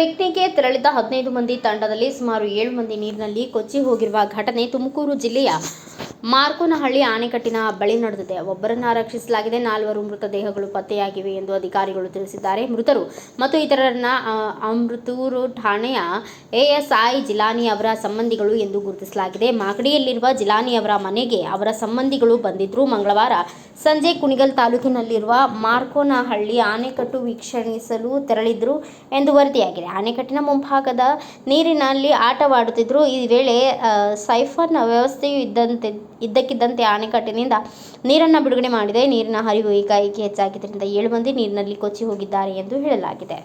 ಪಿಕ್ನಿಕ್ಗೆ ತೆರಳಿದ್ದ ಹದಿನೈದು ಮಂದಿ ತಂಡದಲ್ಲಿ ಸುಮಾರು ಏಳು ಮಂದಿ ನೀರಿನಲ್ಲಿ ಕೊಚ್ಚಿ ಹೋಗಿರುವ ಘಟನೆ ತುಮಕೂರು ಜಿಲ್ಲೆಯ ಮಾರ್ಕೋನಹಳ್ಳಿ ಆಣೆಕಟ್ಟಿನ ಬಳಿ ನಡೆದಿದೆ. ಒಬ್ಬರನ್ನ ರಕ್ಷಿಸಲಾಗಿದೆ. ನಾಲ್ವರು ಮೃತದೇಹಗಳು ಪತ್ತೆಯಾಗಿವೆ ಎಂದು ಅಧಿಕಾರಿಗಳು ತಿಳಿಸಿದ್ದಾರೆ. ಮೃತರು ಮತ್ತು ಇತರರನ್ನ ಅಮೃತೂರು ಠಾಣೆಯ ಎಎಸ್ಐ ಜಿಲಾನಿ ಅವರ ಸಂಬಂಧಿಗಳು ಎಂದು ಗುರುತಿಸಲಾಗಿದೆ. ಮಾಗಡಿಯಲ್ಲಿರುವ ಜಿಲಾನಿ ಅವರ ಮನೆಗೆ ಅವರ ಸಂಬಂಧಿಗಳು ಬಂದಿದ್ದರು. ಮಂಗಳವಾರ ಸಂಜೆ ಕುಣಿಗಲ್ ತಾಲೂಕಿನಲ್ಲಿರುವ ಮಾರ್ಕೋನಹಳ್ಳಿ ಆಣೆಕಟ್ಟು ವೀಕ್ಷಣಿಸಲು ತೆರಳಿದ್ರು ಎಂದು ವರದಿಯಾಗಿದೆ. ಆಣೆಕಟ್ಟಿನ ಮುಂಭಾಗದ ನೀರಿನಲ್ಲಿ ಆಟವಾಡುತ್ತಿದ್ದರು ಈ ವೇಳೆ ಸೈಫನ್ ವ್ಯವಸ್ಥೆಯು ಇದ್ದಂತೆ, ಇದ್ದಕ್ಕಿದ್ದಂತೆ ಆಣೆಕಟ್ಟಿನಿಂದ ನೀರನ್ನು ಬಿಡುಗಡೆ ಮಾಡಿದೆ. ನೀರಿನ ಹರಿವು ಏಕಾಏಕಿ ಹೆಚ್ಚಾಗಿದ್ದರಿಂದ ಏಳು ಮಂದಿ ನೀರಿನಲ್ಲಿ ಕೊಚ್ಚಿ ಹೋಗಿದ್ದಾರೆ ಎಂದು ಹೇಳಲಾಗಿದೆ.